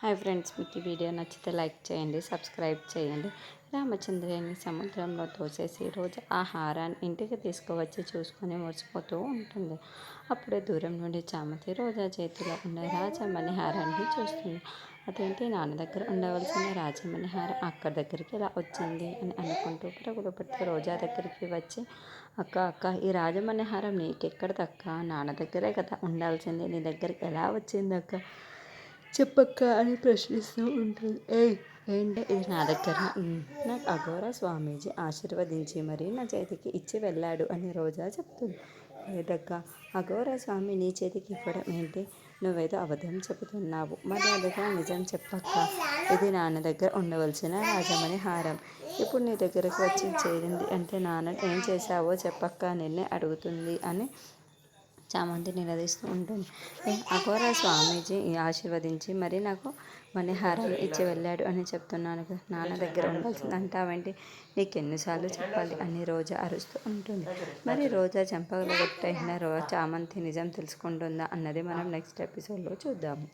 Hi friends మీకు ఈ video నచ్చితే లైక్ చేయండి సబ్స్క్రైబ్ చేయండి. రామచంద్రుని సముద్రంలో తోసేసి రోజు ఆహారాన్ని ఇంటికి తీసుకువచ్చి చూసుకొని మురిసిపోతూ ఉంటుంది. అప్పుడే దూరం నుండి చామతి రోజా చేతిలో ఉన్న రాజమణి హారాన్ని చూస్తుంది. అదేంటి? నాన్న దగ్గర ఉండవలసిన రాజమణి హారం అక్క దగ్గరికి ఎలా వచ్చింది అని అనుకుంటూ పరుగులు పెట్టి రోజా దగ్గరికి వచ్చి అక్క అక్క ఈ రాజమణి హారం నీకెక్కడ దక్క? నాన్న దగ్గరే కదా ఉండాల్సింది. నీ దగ్గరికి ఎలా వచ్చింది అక్క? చెప్పక్క అని ప్రశ్నిస్తూ ఉంటుంది. ఏ ఏంటి? ఇది నా దగ్గర నాకు అఘోర స్వామీజీ ఆశీర్వదించి మరీ నా చేతికి ఇచ్చి వెళ్ళాడు అని రోజా చెప్తుంది. లేదక్క అఘోర స్వామి నీ చేతికి ఇవ్వడం ఏంటి? నువ్వేదో అబద్ధం చెబుతున్నావు. మర్యాదగా నిజం చెప్పక్క. ఇది నాన్న దగ్గర ఉండవలసిన రాజమణి హారం. ఇప్పుడు నీ దగ్గరకు వచ్చి చేరింది అంటే నాన్న ఏం చేశావో చెప్పక్క నిన్నే అడుగుతుంది అని చామంతి నిలదీస్తూ ఉంటుంది. అఘోర స్వామీజీ ఆశీర్వదించి మరి నాకు మణిహారాలు ఇచ్చి వెళ్ళాడు అని చెప్తున్నాను నాన్న దగ్గర ఉండాల్సింది అంటావేంటి నీకు ఎన్నిసార్లు చెప్పాలి. అని రోజా అరుస్తూ ఉంటుంది. మరి రోజా చెంపగలగొట్టైన రో చామంతి నిజం తెలుసుకుంటుందా? అన్నది మనం నెక్స్ట్ ఎపిసోడ్లో చూద్దాము.